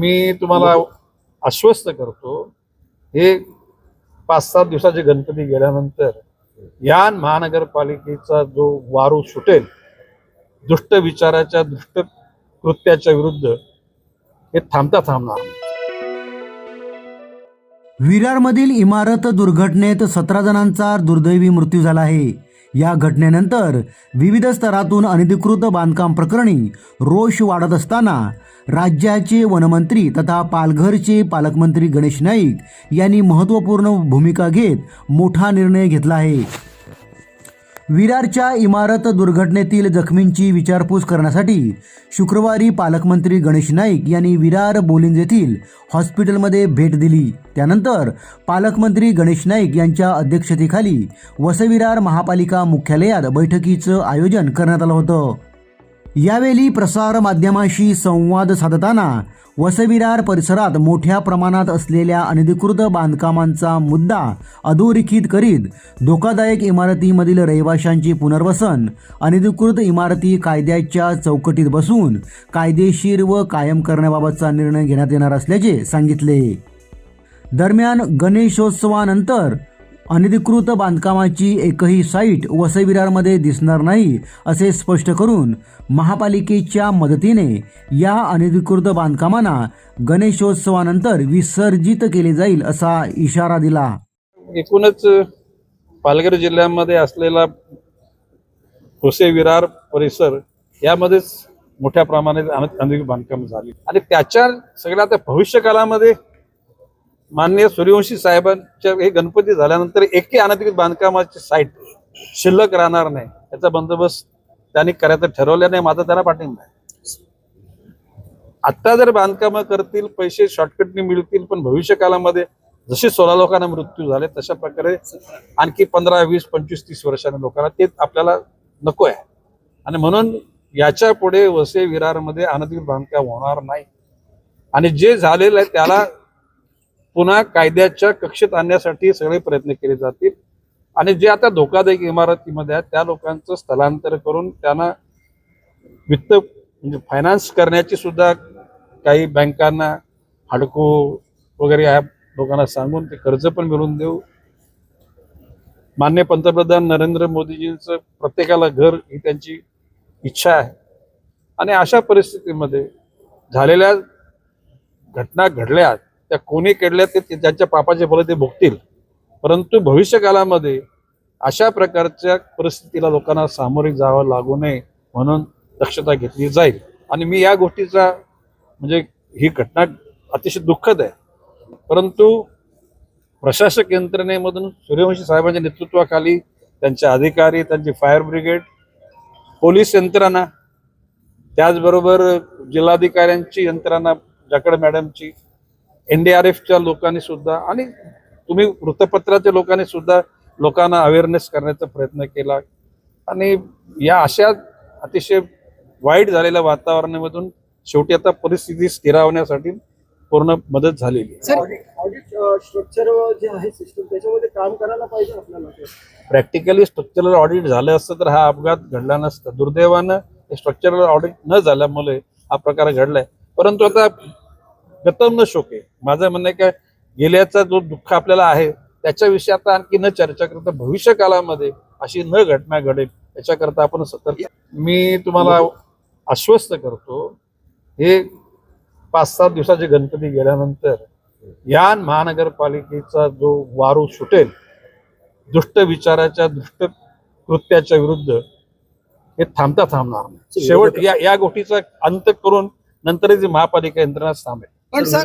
मी तुम्हाला आश्वस्त करतो हे पाच सात दिवसाचे गणपती गेल्यानंतर या महानगरपालिकेचा जो वारू सुटेल दुष्ट विचाराच्या दुष्ट कृत्याच्या विरुद्ध हे थांबता थांबणार. विरारमधील इमारत दुर्घटनेत सतरा जणांचा दुर्दैवी मृत्यू झाला आहे. या घटनेनंतर विविध स्तरातून अनधिकृत बांधकाम प्रकरणी रोष वाढत असताना राज्याचे वनमंत्री तथा पालघरचे पालकमंत्री गणेश नाईक यांनी महत्त्वपूर्ण भूमिका घेत मोठा निर्णय घेतला आहे. विरारच्या इमारत दुर्घटनेतील जखमींची विचारपूस करण्यासाठी शुक्रवारी पालकमंत्री गणेश नाईक यांनी विरार बोलिंज येथील हॉस्पिटलमध्ये भेट दिली. त्यानंतर पालकमंत्री गणेश नाईक यांच्या अध्यक्षतेखाली वसविरार महापालिका मुख्यालयात बैठकीचं आयोजन करण्यात आलं होतं. यावेळी प्रसार माध्यमाशी संवाद साधताना वसविरार परिसरात मोठ्या प्रमाणात असलेल्या अनधिकृत बांधकामांचा मुद्दा अधोरेखित करीत धोकादायक इमारतीमधील रहिवाशांचे पुनर्वसन अनधिकृत इमारती कायद्याच्या चौकटीत बसून कायदेशीर व कायम करण्याबाबतचा निर्णय घेण्यात येणार असल्याचे सांगितले. दरम्यान गणेशोत्सवानंतर अनधिकृत बांधकामाची एकही साईट वसईविरारमध्ये दिसणार नाही असे स्पष्ट करून महापालिकेच्या मदतीने या अनधिकृत बांधकामांना गणेशोत्सवानंतर विसर्जित केले जाईल असा इशारा दिला. एकूणच पालघर जिल्ह्यामध्ये असलेला कोसे विरार परिसर यामध्येच मोठ्या प्रमाणात अनधिकृत बांधकाम झाली. आणि त्याच्या सगळ्या त्या भविष्यकाळामध्ये माननीय सूर्यवंशी साहेबांच्या हे गणपती झाल्यानंतर एकही अनधिकृत बांधकामाची साईट शिल्लक राहणार नाही. याचा बंदोबस्त त्यांनी करायचं ठरवलं नाही माझा त्यांना पाठिंबा आहे. आत्ता जर बांधकामं करतील पैसे शॉर्टकटने मिळतील पण भविष्य काळामध्ये जसे सोळा लोकांना मृत्यू झाले तशा प्रकारे आणखी पंधरा वीस पंचवीस तीस वर्षांनी लोकांना ते आपल्याला नको आहे. आणि म्हणून याच्यापुढे वसे विरारमध्ये अनधिकृत बांधकाम होणार नाही. आणि जे झालेलं आहे त्याला पुन्हा कायद्याच्या कक्षेत आणण्यासाठी सगळे प्रयत्न केले जातील. आणि जे आता धोकादायक इमारतीमध्ये आहेत त्या लोकांचं स्थलांतर करून त्यांना वित्त म्हणजे फायनान्स करण्याची सुद्धा काही बँकांना हडको वगैरे ॲप लोकांना सांगून ते कर्ज पण मिळवून देऊ. मान्य पंतप्रधान नरेंद्र मोदीजींचं प्रत्येकाला घर ही त्यांची इच्छा आहे. आणि अशा परिस्थितीमध्ये झालेल्या घटना घडल्या त्या कोणी केडल्या ते त्यांच्या पापाचे फल ते भोगतील. परंतु भविष्यकालामध्ये अशा प्रकारच्या परिस्थितीला लोकांना सामोरे जावं लागू नये म्हणून दक्षता घेतली जाईल. आणि मी या गोष्टीचा म्हणजे ही घटना अतिशय दुःखद आहे. परंतु प्रशासक यंत्रणेमधून सूर्यवंशी साहेबांच्या नेतृत्वाखाली त्यांचे अधिकारी त्यांची फायर ब्रिगेड पोलीस यंत्रणा त्याचबरोबर जिल्हाधिकाऱ्यांची यंत्रणा जाकड मॅडमची एन डी आर एफच्या लोकांनी सुद्धा आणि तुम्ही वृत्तपत्राच्या लोकांनी सुद्धा लोकांना अवेअरनेस करण्याचा प्रयत्न केला. आणि या अशा अतिशय वाईट झालेल्या वातावरणामधून शेवटी आता परिस्थिती स्थिरावण्यासाठी पूर्ण मदत झालेली आहे. ऑडिट ऑडिट स्ट्रक्चर जे आहे सिस्टम त्याच्यामध्ये काम करायला पाहिजे आपल्याला ते. प्रॅक्टिकली स्ट्रक्चरल ऑडिट झालं असतं तर हा अपघात घडला नसता. दुर्दैवानं स्ट्रक्चरल ऑडिट न झाल्यामुळे हा प्रकार घडलाय. परंतु आता गतम न शोके. माझं म्हणणं आहे का गेल्याचा जो दुःख आपल्याला आहे त्याच्याविषयी आता आणखी न चर्चा करता भविष्य काळामध्ये अशी न घटना घडेल याच्याकरता आपण सतर्क मी तुम्हाला आश्वस्त करतो हे पाच सात दिवसाचे गणपती गेल्यानंतर या महानगरपालिकेचा जो वारू सुटेल दुष्ट विचाराच्या दुष्ट कृत्याच्या विरुद्ध हे थांबता थांबणार नाही. शेवट या या गोष्टीचा अंत करून नंतरच ही महापालिका यंत्रणा थांबेल. पण सर